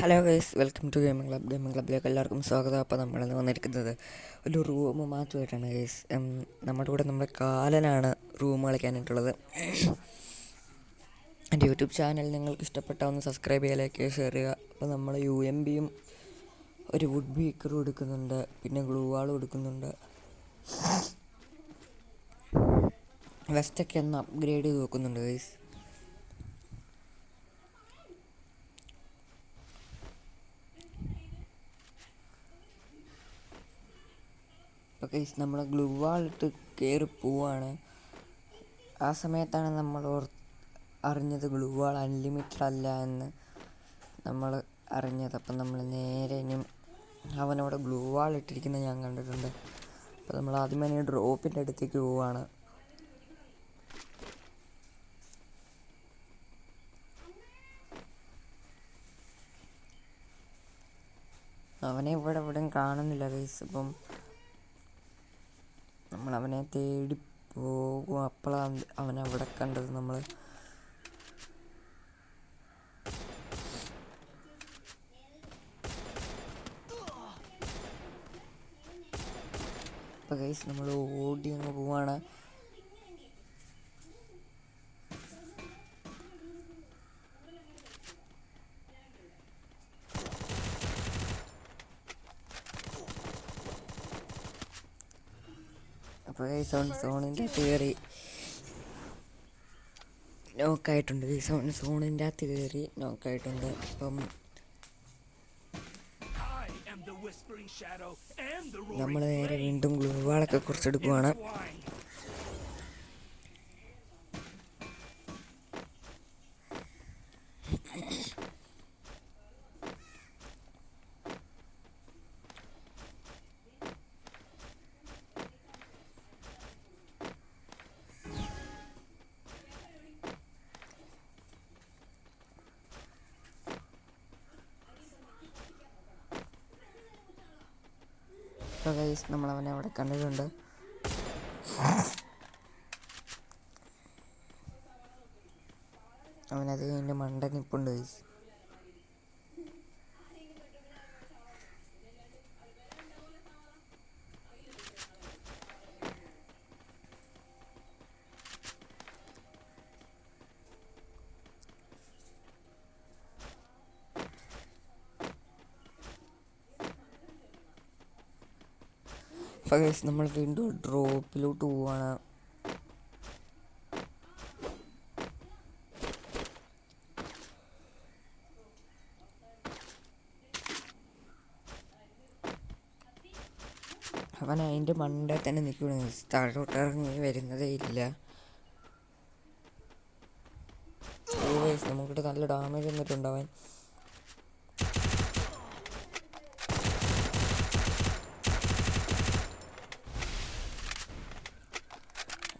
Hello guys welcome to gaming club. Gaming ക്ലബിലേക്ക് എല്ലാവർക്കും സ്വാഗതം. അപ്പോൾ നമ്മൾ ഇന്ന് വന്നിരിക്കുന്നത് ഒരു റൂം മാത്രമായിട്ടാണ് ഗൈസ്. നമ്മുടെ കൂടെ നമ്മുടെ കാലനാണ് റൂം കളിക്കാനായിട്ടുള്ളത്. എന്റെ യൂട്യൂബ് ചാനൽ നിങ്ങൾക്ക് ഇഷ്ടപ്പെട്ട ഒന്ന് സബ്സ്ക്രൈബ് ചെയ്യാൻ ലൈക്ക് ഷെയർ ചെയ്യുക. അപ്പോൾ നമ്മൾ യു എം ബിയും ഒരു വുഡ് ബീക്കറും എടുക്കുന്നുണ്ട്. പിന്നെ ഗ്ലൂ വാളും എടുക്കുന്നുണ്ട്. വെസ്റ്റൊക്കെ ഒന്ന് അപ്ഗ്രേഡ് ചെയ്ത് നോക്കുന്നുണ്ട് ഗൈസ്. അപ്പോൾ കേസ് നമ്മൾ ഗ്ലൂ വാളിട്ട് കയറി പോവാണ്. ആ സമയത്താണ് നമ്മൾ അറിഞ്ഞത് ഗ്ലൂ വാൾ അൺലിമിറ്റഡ് അല്ല എന്ന് നമ്മൾ അറിഞ്ഞത്. അപ്പം നമ്മൾ നേരെ ഇനിയും അവനവിടെ ഗ്ലൂ വാൾ ഇട്ടിരിക്കുന്നത് ഞാൻ കണ്ടിട്ടുണ്ട്. അപ്പോൾ നമ്മൾ ആദ്യം തന്നെ ഡ്രോപ്പിന്റെ അടുത്തേക്ക് പോവാണ്. അവനെ ഇവിടെ എവിടെയും കാണുന്നില്ല ഗൈസ്. അപ്പം നമ്മൾ അവനെ തേടി പോകും. അപ്പോഴാണ് അവൻ അവിടെ കണ്ടത് നമ്മൾ ഇപ്പം ഗൈസ് നമ്മൾ ഓടി അങ്ങ് പോവാണ്. അവൻ സോണിന്റെ കയറി. നോക്കായിട്ടുണ്ട് ഈ സോൺ സോണിന്റെ അകത്ത് കയറി നോക്കായിട്ടുണ്ട് അപ്പം നമ്മൾ നേരെ വീണ്ടും ഗ്ലൂവാളൊക്കെ കുറച്ചെടുക്കുവാണ്. ഗൈസ് നമ്മളവനെ അവിടെ കണ്ടിട്ടുണ്ട് അവനത് കഴിഞ്ഞ് മണ്ട നിപ്പുണ്ട് ഗൈസ് ഗൈസ് നമ്മൾ വീണ്ടും ഡ്രോപ്പിലോട്ട് പോവാണ്. അവൻ അതിന്റെ മണ്ട തന്നെ നിൽക്കുകയാണ് താഴോട്ട് ഇറങ്ങി വരുന്നതേ ഇല്ല. ഗൈസ് നമുക്കിട്ട് നല്ല ഡാമേജ് വന്നിട്ടുണ്ട്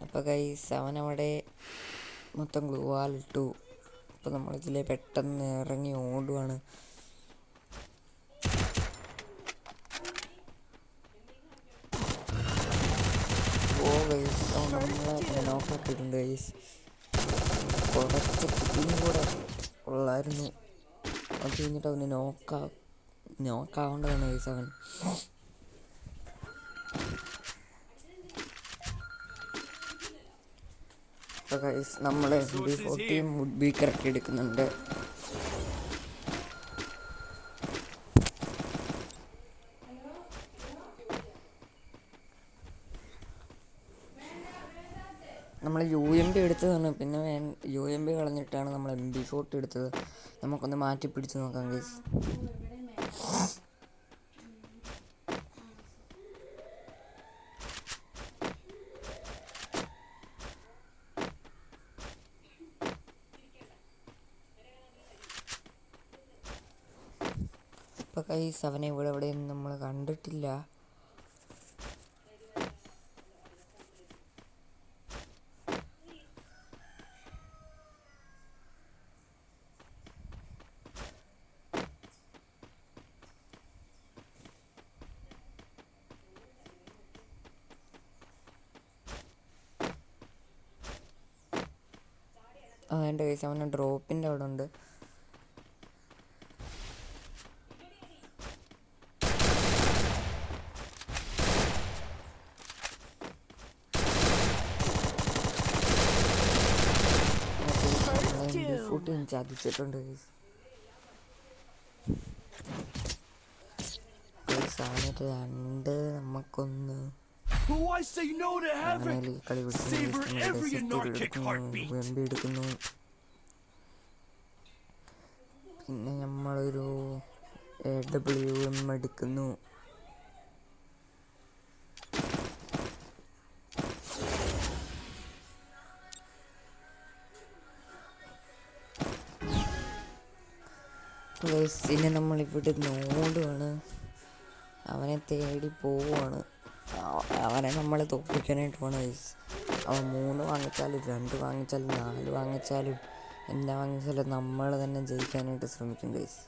അപ്പോൾ ഗൈസ് അവിടെ മൊത്തം ഗ്ലൂ വാലിട്ടു അപ്പോൾ നമ്മളിതിലെ പെട്ടെന്ന് ഇറങ്ങി ഓടുവാണ്. ഓ അവൻ കൂടെ ഉള്ളായിരുന്നു. അത് കഴിഞ്ഞിട്ട് അവന് നോക്കാ നോക്കാവേണ്ടതാണ് ഗൈസ് അവൻ. ഗൈസ് നമ്മൾ എം ബി ഫോർട്ടിയും വുഡ് എടുക്കുന്നുണ്ട്. നമ്മൾ യു എം ബി എടുത്തതാണ്. പിന്നെ യു എം ബി കളഞ്ഞിട്ടാണ് നമ്മൾ എം ബി ഫോർട്ടി എടുത്തത്. നമുക്കൊന്ന് മാറ്റി പിടിച്ച് നോക്കാം ഗൈസ് ഇപ്പം കൈസ് അവനെ ഇവിടെ എവിടെയൊന്നും നമ്മൾ കണ്ടിട്ടില്ല. എന്റെ കൈസ് അവനെ ഡ്രോപ്പിന്റെ അവിടെ ഉണ്ട് അവൻ ചതിച്ചിട്ടുണ്ട് guys. Guys, അവനൊരു രണ്ട് നമുക്കൊന്ന് Who I say no to അങ്ങനെ havoc? ഈ കളി പിടിക്കുന്നു Savor guys. ചതിച്ചിട്ടുണ്ട് every സെറ്റുകൾ anarchic എടുക്കുന്നു heartbeat. വെമ്പി എടുക്കുന്നു പിന്നെ നമ്മളൊരു എ ഡബ്ല്യു എം എടുക്കുന്നു നമ്മൾ ഇവിടെ ഓടുവാണ് അവനെ തേടി പോവുകയാണ് അവനെ നമ്മൾ തോപ്പിക്കാനായിട്ട് പോകണം ഗൈസ് അവൻ മൂന്ന് വാങ്ങിച്ചാലും രണ്ട് വാങ്ങിച്ചാലും നാല് വാങ്ങിച്ചാലും എല്ലാം വാങ്ങിച്ചാലും നമ്മൾ തന്നെ ജയിക്കാനായിട്ട് ശ്രമിക്കും ഗൈസ്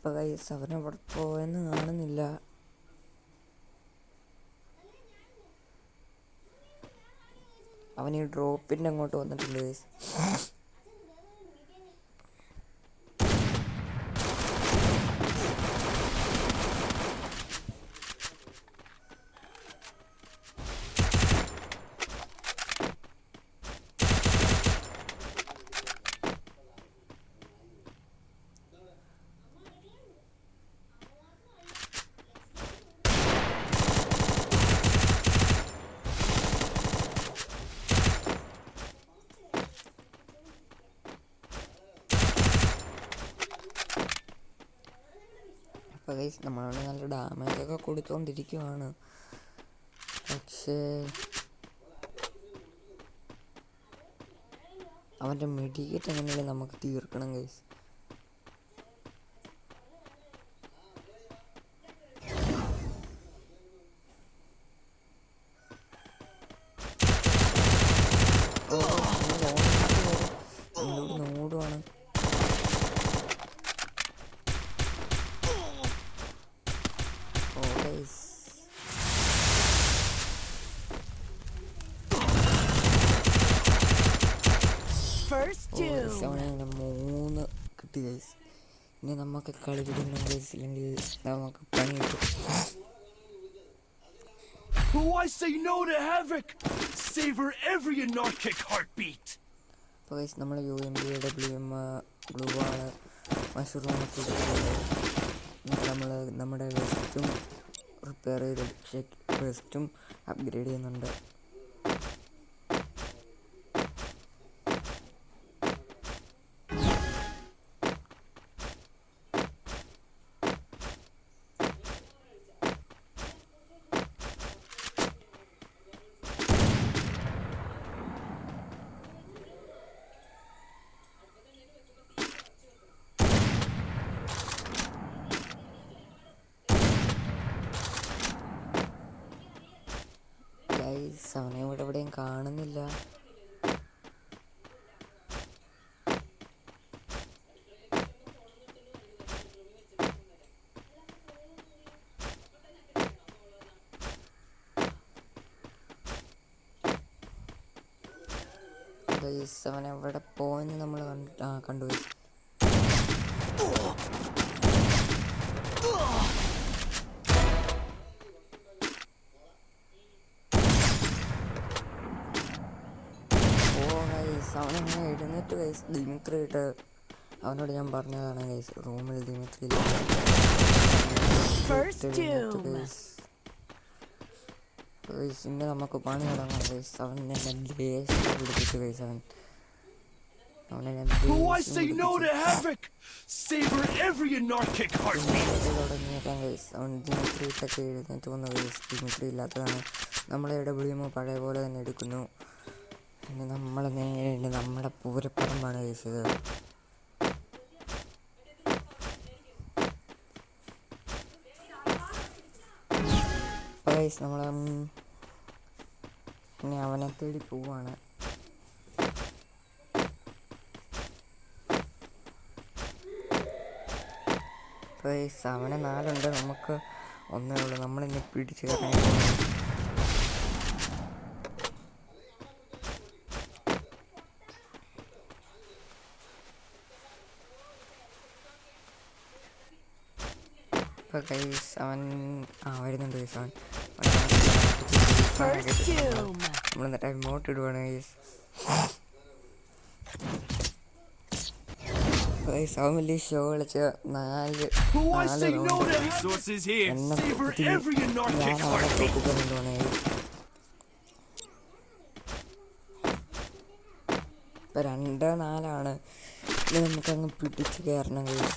അപ്പോൾ അവൻ അവിടെ പോയെന്ന് കാണുന്നില്ല. അവൻ ഈ ഡ്രോപ്പിന്റെ അങ്ങോട്ട് വന്നിട്ടുണ്ട് ഗൈസ് അപ്പോൾ ഗൈസ് നമ്മളവിടെ നല്ല ഡാമേജ് ഒക്കെ കൊടുത്തുകൊണ്ടിരിക്കുവാണ് പക്ഷേ അവന്റെ മെഡിക്കേറ്റ് എങ്ങനെയാലും നമുക്ക് തീർക്കണം ഗൈസ് ഓ ഗൈസ് First ഓ ഗൈസ് അവനെ അങ്ങനെ മൂന്ന് കിട്ടി ഗൈസ് ഇനി നമുക്ക് കളി പിടിക്കണം ഗൈസ് ഇല്ലെങ്കിൽ നമുക്ക് പണി കിട്ടും Who I say no to havoc? Savor every anarchic heartbeat. അപ്പോൾ ഗൈസ് നമ്മൾ U M B W M glue ആണ് മഷ്റൂം ഒക്കെ നമ്മൾ നമ്മുടെ വെസ്റ്റും റിപ്പയർ ചെയ്ത് വെസ്റ്റും അപ്ഗ്രേഡ് ചെയ്യുന്നുണ്ട് ഗൈസ് അവനെ ഇവിടെ എവിടെയും കാണുന്നില്ല ഗൈസ് അവൻ എവിടെ പോയെന്ന് നമ്മൾ കണ്ടു ഗൈസ് അവനങ്ങനെ എഴുന്നേറ്റ് ഗൈസ് ദിമിത്രി ഇട്ട് അവനോട് ഞാൻ പറഞ്ഞതാണ് ഗൈസ് റൂമിൽ ദിമിത്രി First doom. ഗൈസ് ഇന്ന് നമുക്ക് പണി തുടങ്ങാം. ഗൈസ് അവൻ. എന്നെ ദേഷ്യം പിടിപ്പിച്ചു. ഗൈസ് അവൻ ഗൈസ്. അവൻ ദിമിത്രി ഇട്ടൊക്കെ എഴുന്നേറ്റ് വന്ന ഗൈസ്. ദിമിത്രി ഇല്ലാത്തതാണ്. നമ്മളെ ഡബ്ല്യു എം പഴയ പോലെ തന്നെ എടുക്കുന്നു. പിന്നെ നമ്മൾ നേരെ ഇനി നമ്മുടെ പൂരപ്പുറമാണ് ഗൈസ് ഇത്. ഗൈസ് നമ്മൾ ഇനി അവനെ തേടി പോവാണ്. ഗൈസ് അവനെ നാലുണ്ട് നമുക്ക് ഒന്നേ ഉള്ളൂ. നമ്മളിനി പിടിച്ച് ഇപ്പൊ ഗൈസ് അവൻ ആ വരുന്നുണ്ട് ഗൈസ് അവൻ First doom. നമ്മൾ എന്നിട്ട് ഇമോട്ട് ഇടുവാണ് ഗൈസ് അവൻ വലിയ ഷോ കളിച്ച് നാല് നാല്. എന്നെ ഞാൻ. ഇപ്പൊ രണ്ട് നാലാണ് ഇനി നമുക്കങ്ങ് പിടിച്ച് കയറണം കഴിയും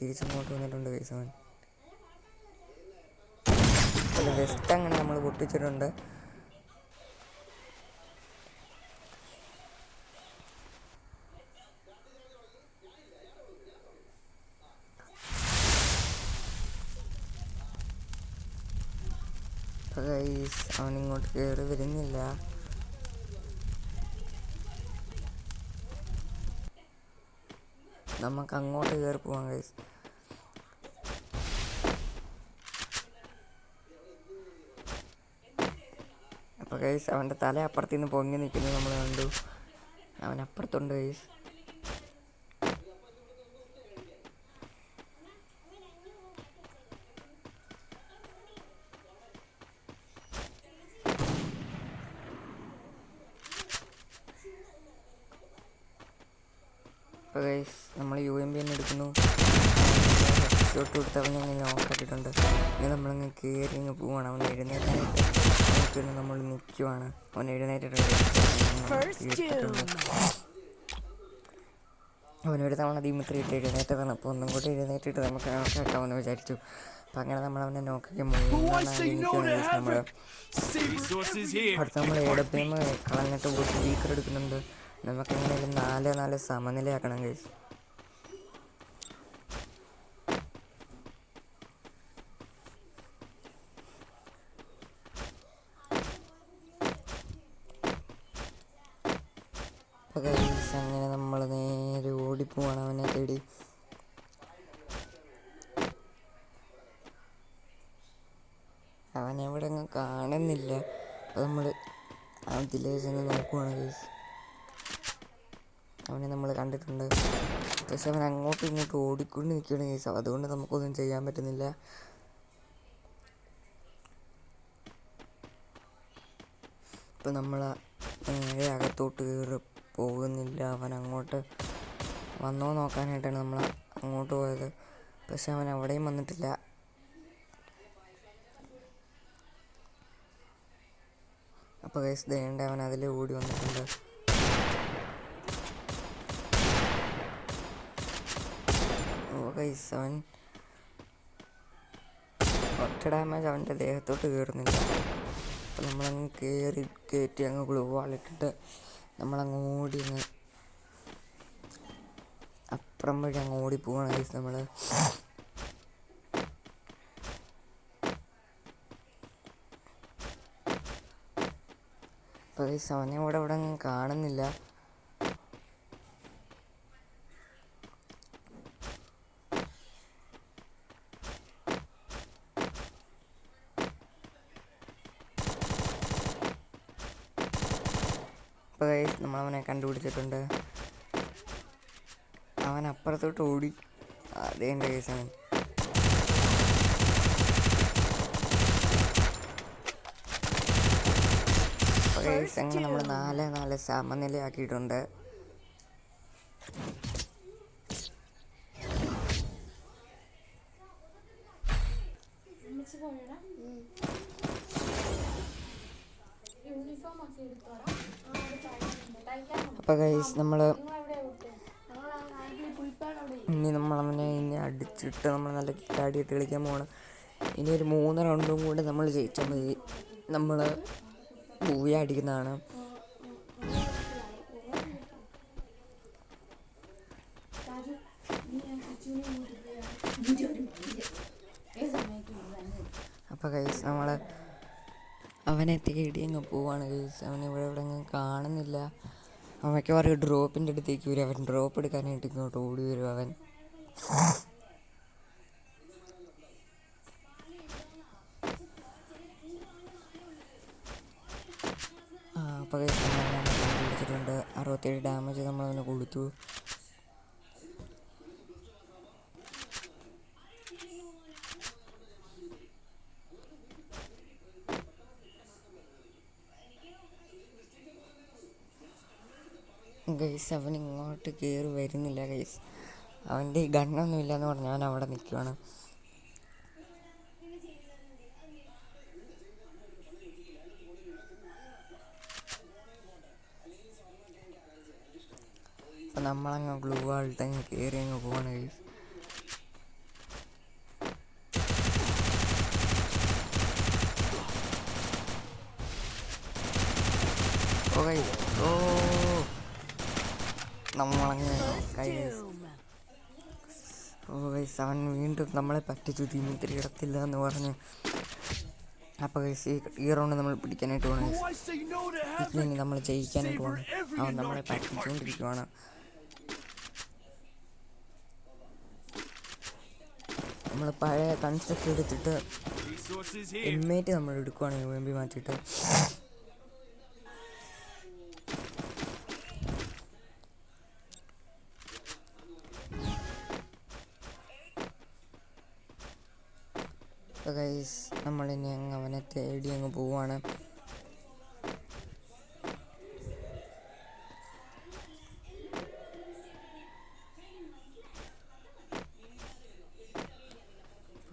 തിരിച്ചങ്ങോട്ട് വന്നിട്ടുണ്ട് ഗൈസ് അവൻ. അല്ല വെസ്റ്റ് അങ്ങനെ നമ്മൾ പൊട്ടിച്ചിട്ടുണ്ട്. ഗൈസ് അവൻ ഇങ്ങോട്ട് കയറി വരുന്നില്ല. നമുക്ക് അങ്ങോട്ട് കയറി പോവാം ഗൈസ് ഗൈസ് അവന്റെ തല അപ്പുറത്തു നിന്ന് പൊങ്ങി നിൽക്കുന്നത് നമ്മൾ കണ്ടു. അവൻ അപ്പുറത്തുണ്ട് ഗൈസ് അപ്പോൾ ഗൈസ് നമ്മൾ യു എം ബി തന്നെ എടുക്കുന്നു. ഷോട്ട് കൊടുത്തവനെ ഓഫ് ആക്കിയിട്ടുണ്ട്. ഇനി നമ്മളിങ്ങനെ കയറി ഇങ്ങ് പോവാണ്. അവൻ എഴുന്നേറ്റാനായിട്ട്. നോക്കിയിട്ട് നമ്മൾ നിൽക്കുവാണ് അവൻ എഴുന്നേറ്റിട്ടുണ്ട്. അവനൊരു തവണ ദീമിത്രി ഇട്ട് എഴുന്നേറ്റതാണ്. അപ്പോൾ ഒന്നും കൂടി എഴുന്നേറ്റിട്ട് നമുക്ക് നോക്കാക്കാമെന്ന് വിചാരിച്ചു. അപ്പം അങ്ങനെ നമ്മൾ അവനെ നോക്കി നമ്മൾ അടുത്ത്. നമ്മൾ എടപ്പേമ കളഞ്ഞിട്ട് പോയിട്ട് സ്പീക്കർ എടുക്കുന്നുണ്ട്. നമുക്ക് എങ്ങനെയാലും നാല് നാല് സമനിലയാക്കണം കേസ് അപ്പോൾ ഗൈസ് അങ്ങനെ നമ്മൾ നേരെ ഓടിപ്പോവാണ് അവനെ തേടി അവൻ എവിടെ അങ്ങ് കാണുന്നില്ല അപ്പോൾ നമ്മൾ അതിലേ ചെന്ന് നോക്കുവാണ് ഗൈസ് അവനെ നമ്മൾ പക്ഷെ അവൻ അങ്ങോട്ടും ഇങ്ങോട്ടും ഓടിക്കൊണ്ട് നിൽക്കുകയാണ് കേസ് അതുകൊണ്ട് നമുക്കൊന്നും ചെയ്യാൻ പറ്റുന്നില്ല. ഇപ്പം നമ്മൾ നേരെ അകത്തോട്ട് കയറി പോകുന്നില്ല. അവൻ അങ്ങോട്ട് വന്നോ നോക്കാനായിട്ടാണ് നമ്മൾ അങ്ങോട്ട് പോയത്. പക്ഷെ അവൻ അവിടെയും വന്നിട്ടില്ല. അപ്പോൾ കേസ് ദേണ്ട അവൻ അതിൽ ഓടി വന്നിട്ടുണ്ട്. ഗൈസ് അവൻ ഒറ്റ ഡാമേജ് അവന്റെ ദേഹത്തോട്ട് കയറുന്നില്ല അപ്പം നമ്മളങ്ങ് കയറി കയറ്റി അങ്ങ് ഗ്ലൂ വാളിട്ടിട്ട് നമ്മളങ്ങ് ഓടി അങ്ങ് അപ്പുറം വഴി അങ്ങ് ഓടി പോവാണ് ഗൈസ് നമ്മൾ അപ്പോൾ ഗൈസ് അവനെ ഇവിടെ ഇവിടെ കാണുന്നില്ല അപ്പോൾ ഗൈസ് നമ്മളവനെ കണ്ടുപിടിച്ചിട്ടുണ്ട് അവൻ അപ്പുറത്തോട്ട് ഓടി. അതേ എന്റെ കേസ് അവൻ അപ്പോൾ ഗൈസ് അങ്ങനെ നമ്മൾ നാല് നാല് സമനിലയാക്കിയിട്ടുണ്ട്. അപ്പോൾ ഗൈസ് നമ്മൾ ഇട്ട് നമ്മൾ നല്ല കിട്ടാടിയിട്ട് കളിക്കാൻ പോകണം ഇനി ഒരു മൂന്ന് റൗണ്ടും കൂടെ നമ്മൾ ജയിച്ചാൽ മതി. നമ്മൾ പൂവി അടിക്കുന്നതാണ്. അപ്പോൾ കൈസ് നമ്മൾ അവനെ തേടി അങ്ങ് പോവാണ് കൈസ് അവൻ ഇവിടെ ഇവിടെ അങ്ങ് കാണുന്നില്ല. അവൻ പറയും ഡ്രോപ്പിന്റെ അടുത്തേക്ക് വരും. അവൻ ഡ്രോപ്പ് എടുക്കാനായിട്ട് ഇങ്ങോട്ട് ഓടി വരും അവൻ. നമ്മൾ ഗൈസ് അവൻ ഇങ്ങോട്ട് കയറി വരുന്നില്ല ഗൈസ് അവന്റെ ഗണ്ണൊന്നും ഇല്ലയെന്ന് പറഞ്ഞ് അവൻ അവിടെ നിൽക്കുവാണ് നമ്മളങ്ങ് ഗ്ലൂ ആളിട്ട് അങ്ങ് കയറി അങ്ങ് പോവാണ് ഗൈസ് ഓ ഗൈസ് ഓ. നമ്മളങ്ങ് ഓ ഗൈസ് അവൻ വീണ്ടും നമ്മളെ പറ്റിച്ചു ദിമിത്രി ഇടത്തില്ല എന്ന് പറഞ്ഞ്. അപ്പോൾ ഗൈസ് ഈ റൗണ്ട് നമ്മൾ പിടിക്കാനായിട്ട് പോകണം നമ്മൾ ജയിക്കാനായിട്ട് പോകണം അവൻ നമ്മളെ പറ്റിച്ചുകൊണ്ടിരിക്കുവാണ് നമ്മൾ പഴയ കൺസ്ട്രക്ട് എടുത്തിട്ട് എമ്മേറ്റ് നമ്മൾ എടുക്കുവാണ് യു എം പി മാറ്റിയിട്ട്. നമ്മളിനി അങ്ങ് അവനെ തേടി അങ്ങ് പോവാണ്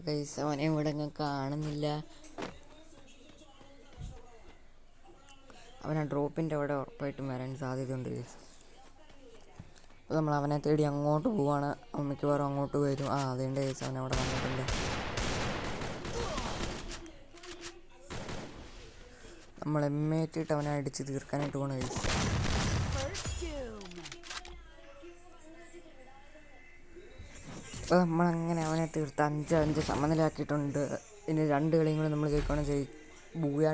ഗൈസ് അവനെ ഇവിടെ കാണുന്നില്ല. അവൻ ആ ഡ്രോപ്പിന്റെ അവിടെ ഉറപ്പായിട്ടും വരാൻ സാധ്യതയുണ്ട് അപ്പോൾ നമ്മൾ അവനെ തേടി അങ്ങോട്ട് പോവാണ്. അവൻ മിക്കവാറും അങ്ങോട്ട് വരും. ആ അതേണ്ട കേസ് അവൻ അവിടെ വന്നിട്ടുണ്ട്. നമ്മൾ എമ്മേറ്റിട്ട് അവനെ അടിച്ച് തീർക്കാനായിട്ട് പോകണം ഗൈസ് അപ്പോൾ നമ്മളങ്ങനെ അവനെ തീർത്ത് അഞ്ച് അഞ്ച് സമനിലയാക്കിയിട്ടുണ്ട്. ഇനി രണ്ട് കളിയും കൂടെ നമ്മൾ ജയിക്കണം ജയി ബൂയ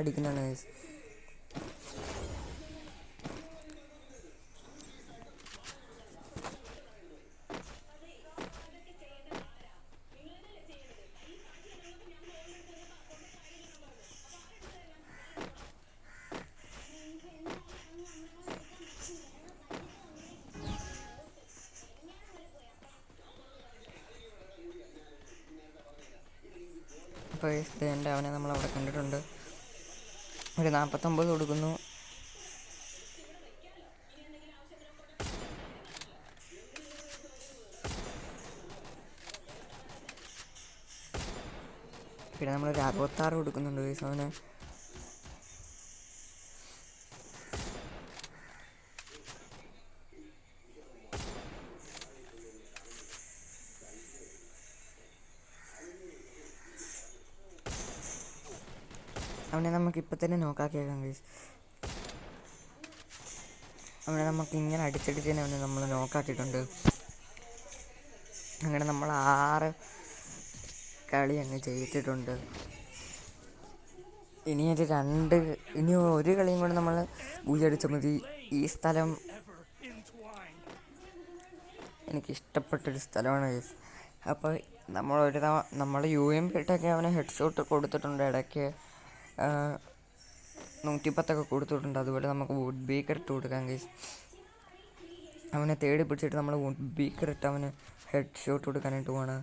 ഗൈസ് അവനെ നമ്മൾ അവിടെ കണ്ടിട്ടുണ്ട്. ഒരു നാൽപ്പത്തൊമ്പത് കൊടുക്കുന്നു. പിന്നെ നമ്മളൊരു അറുപത്താറ് കൊടുക്കുന്നുണ്ട് guys അവന് അവനെ നമുക്ക് ഇപ്പം തന്നെ നോക്കാക്കിയേക്കാം ഗൈസ് അവിടെ നമുക്ക് ഇങ്ങനെ അടിച്ചടിച്ച് തന്നെ അവനെ നമ്മൾ നോക്കാക്കിയിട്ടുണ്ട്. അങ്ങനെ നമ്മൾ ആറ് കളി അങ്ങ് ജയിച്ചിട്ടുണ്ട്. ഇനി ഒരു രണ്ട് ഇനി ഒരു കളിയും കൂടെ നമ്മൾ പൂജടിച്ചാൽ മതി. ഈ സ്ഥലം. എനിക്ക് ഇഷ്ടപ്പെട്ടൊരു സ്ഥലമാണ് ഗൈസ് അപ്പോൾ നമ്മൾ ഒരു തവണ നമ്മൾ യു എം കിട്ടൊക്കെ അവന് ഹെഡ്സോട്ട് കൊടുത്തിട്ടുണ്ട് ഇടയ്ക്ക്. നൂറ്റിപ്പത്തൊക്കെ കൊടുത്തിട്ടുണ്ട്. അതുപോലെ നമുക്ക് വുഡ് ബീക്കർ ഇട്ട് കൊടുക്കാം ഗൈസ് അവനെ തേടി പിടിച്ചിട്ട് നമ്മൾ വുഡ് ബീക്കർ ഇട്ട് അവന് ഹെഡ് ഷോട്ട് കൊടുക്കാനായിട്ട് പോകണം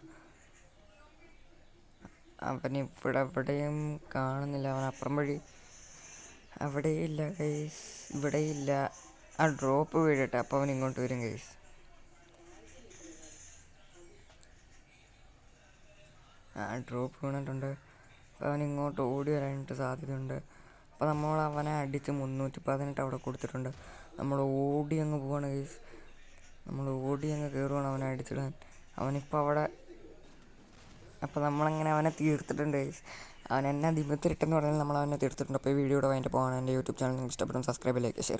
അവൻ എവിടെയും കാണുന്നില്ല. അവൻ അപ്പുറം വഴി അവിടെയില്ല ഗൈസ് ഇവിടെയില്ല. ആ ഡ്രോപ്പ് വീഴട്ടെ അപ്പോൾ അവൻ ഇങ്ങോട്ട് വരും ഗൈസ് ആ ഡ്രോപ്പ് വീണിട്ടുണ്ട്. അവൻ ഇങ്ങോട്ട് ഓടി വരാനായിട്ട് സാധ്യതയുണ്ട്. അപ്പോൾ നമ്മൾ അവനെ അടിച്ച് മുന്നൂറ്റി പതിനെട്ട് അവിടെ കൊടുത്തിട്ടുണ്ട്. നമ്മൾ ഓടി അങ്ങ് പോവാണ് ഗൈസ് നമ്മൾ ഓടി അങ്ങ് കയറുവാണ് അവനെ അടിച്ചിടാൻ. അവനിപ്പോൾ അവിടെ അപ്പോൾ നമ്മളങ്ങനെ അവനെ തീർത്തിട്ടുണ്ട് ഗൈസ് അവൻ എന്നെ ദിമത്തിരിട്ടെന്ന് പറഞ്ഞാൽ നമ്മൾ അവനെ തീർത്തിട്ടുണ്ട്. അപ്പോൾ ഈ വീഡിയോയുടെ അതിന്റെ പോകാൻ എന്റെ യൂട്യൂബ് ചാനൽ ഇഷ്ടപ്പെടും. Subscribe like share